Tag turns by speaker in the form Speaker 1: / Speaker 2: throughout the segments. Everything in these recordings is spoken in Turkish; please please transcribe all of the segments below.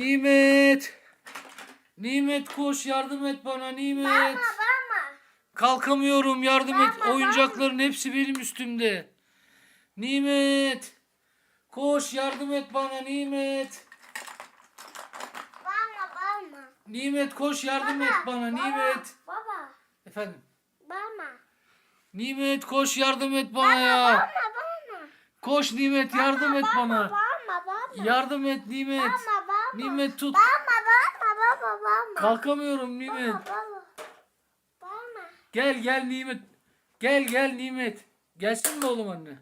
Speaker 1: Nimet. Nimet koş yardım et bana Nimet.
Speaker 2: Bama.
Speaker 1: Kalkamıyorum yardım et.
Speaker 2: Baba,
Speaker 1: Oyuncakların hepsi benim üstümde. Nimet. Koş yardım et bana Nimet.
Speaker 2: Bama bama.
Speaker 1: Nimet koş yardım et bana Nimet.
Speaker 2: Baba.
Speaker 1: Efendim.
Speaker 2: Bama.
Speaker 1: Nimet koş yardım et bana ya.
Speaker 2: Bama bama.
Speaker 1: Koş Nimet yardım et bana.
Speaker 2: Bama bama.
Speaker 1: Yardım et Nimet.
Speaker 2: Bama
Speaker 1: Nimet tut.
Speaker 2: Bama bama baba bama.
Speaker 1: Kalkamıyorum Nimet.
Speaker 2: Bama bama. Bama.
Speaker 1: Gel gel Nimet. Gel gel Nimet. Gelsin mi oğlum anne?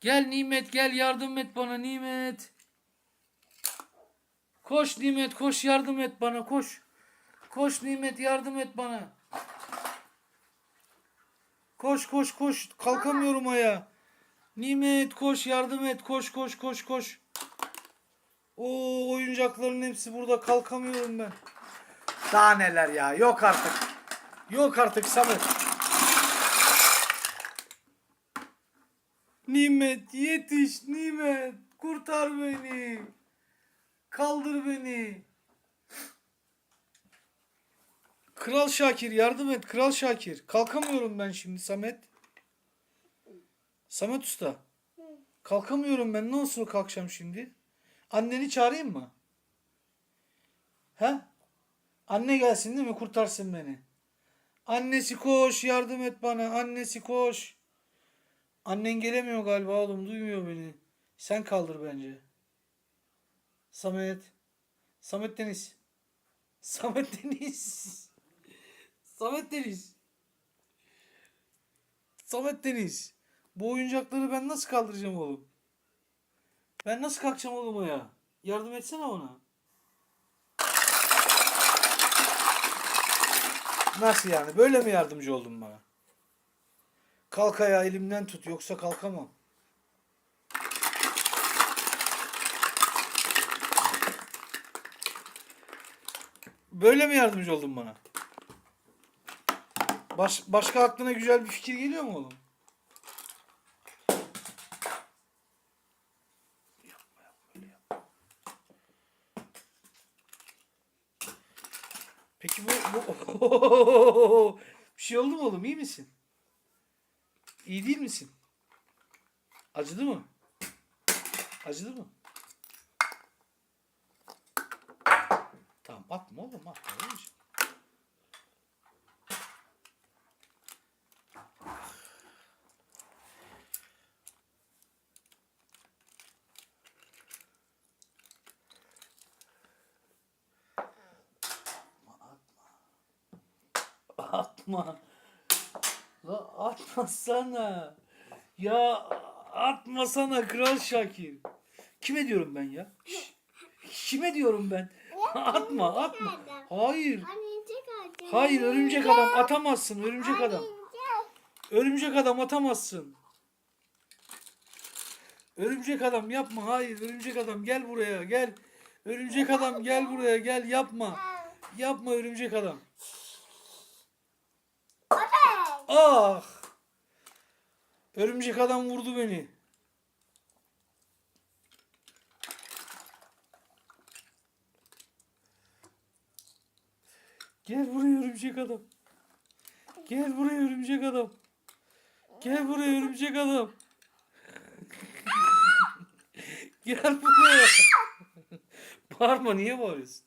Speaker 1: Gel Nimet gel yardım et bana Nimet. Koş Nimet koş yardım et bana koş. Koş Nimet yardım et bana. Koş koş koş kalkamıyorum ayağa. Nimet koş yardım et koş koş koş koş. O oyuncakların hepsi burada kalkamıyorum ben. Daha neler ya yok artık. Yok artık Samet. Nimet yetiş Nimet. Kurtar beni. Kaldır beni. Kral Şakir yardım et Kral Şakir. Kalkamıyorum ben şimdi Samet. Samet Usta. Kalkamıyorum ben. Nasıl kalkacağım şimdi? Anneni çağırayım mı? He? Anne gelsin değil mi? Kurtarsın beni. Annesi koş yardım et bana. Annesi koş. Annen gelemiyor galiba oğlum. Duymuyor beni. Sen kaldır bence. Samet. Samet Deniz. Samet Deniz. Samet Deniz. Samet Deniz. Bu oyuncakları ben nasıl kaldıracağım oğlum? Ben nasıl kalkacağım oğlum ya? Yardım etsene ona. Nasıl yani? Böyle mi yardımcı oldun bana? Kalk ayağı elimden tut yoksa kalkamam. Böyle mi yardımcı oldun bana? Baş, başka aklına güzel bir fikir geliyor mu oğlum? Yapma yapma öyle yapma. Peki bu, bu... bir şey oldu mu oğlum iyi misin? İyi değil misin? Acıdı mı? Acıdı mı? Tamam atma oğlum atma. oğlum. Atma. La atmasana. Ya atmasana Kral Şakir. Kime diyorum ben ya? Şş, Kime diyorum ben? Atma atma. Hayır. Hayır örümcek adam atamazsın örümcek adam. Örümcek adam atamazsın. Örümcek adam yapma hayır örümcek adam gel buraya gel. Örümcek adam gel buraya gel yapma. Yapma örümcek adam. Ah! Örümcek adam vurdu beni. Gel buraya örümcek adam. Gel buraya örümcek adam. Gel buraya örümcek adam. Gel buraya. Bağırma niye bağırıyorsun?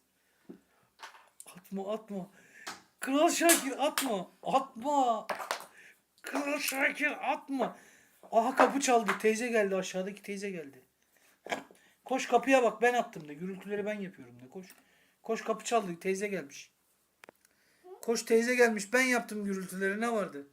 Speaker 1: Atma atma. Kral Şakir atma. Atma. Kral Şakir atma. Aha kapı çaldı. Teyze geldi aşağıdaki teyze geldi. Koş kapıya bak ben attım de. Gürültüleri ben yapıyorum de. Koş. Koş kapı çaldı. Teyze gelmiş. Koş teyze gelmiş. Ben yaptım gürültüleri. Ne vardı?